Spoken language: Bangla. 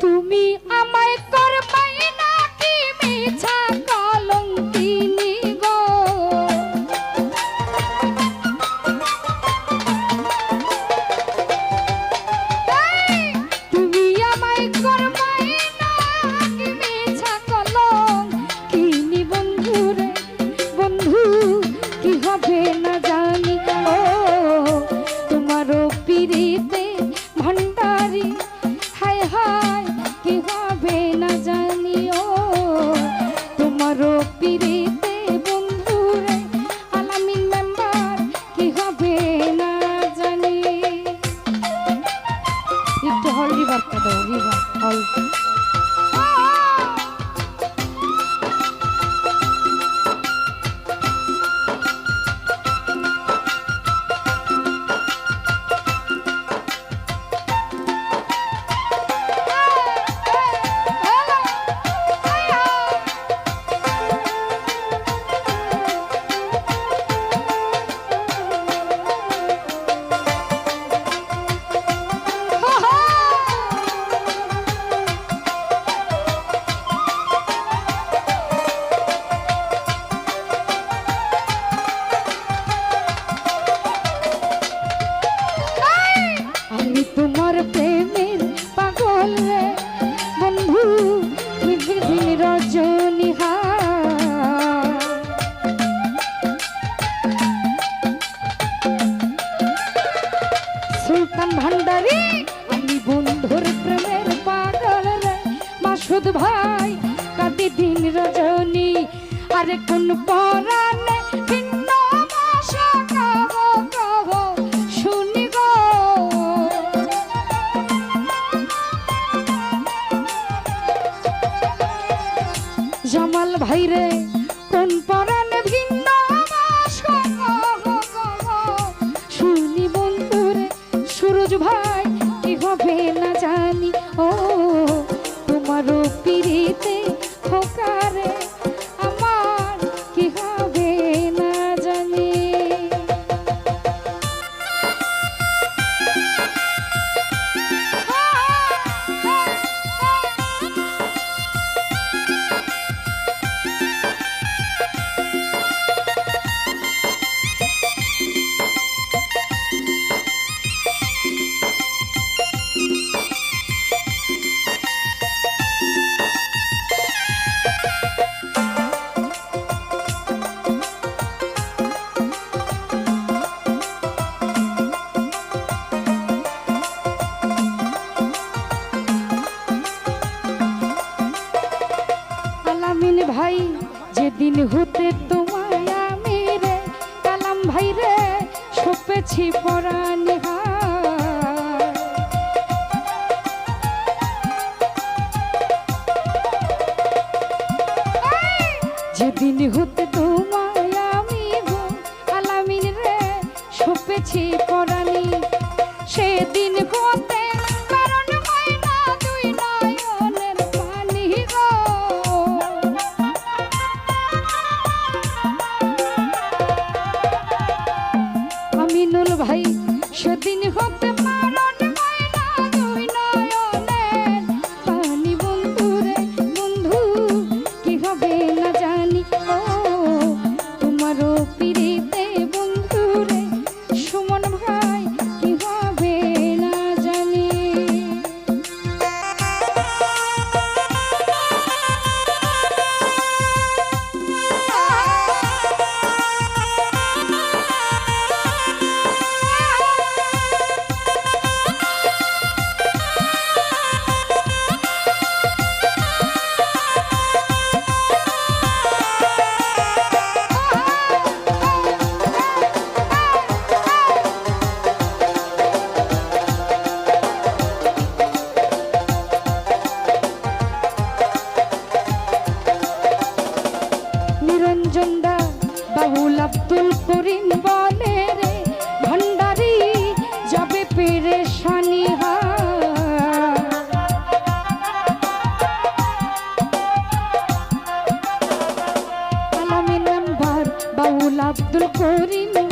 তুমি আমায় করবাই না। ভাই, কাঁদে দিন রজনি। আর কোন পরানে ভিন্ন ভাষা কহ কহ শুনি গো। জামাল ভাই রে কোন সেদিন হতে তোমায় আমি রে, কালাম ভাই রে, সপেছি পরাণ যেদিন হতে তোমায় আমি গো আলামিন রে, সপেছি পরাণী। সেদিন জন্ডা বাবুল আব্দুল করিম বলে রে ভণ্ডারি যাবে পেরে সানিহা আব্দুল করিম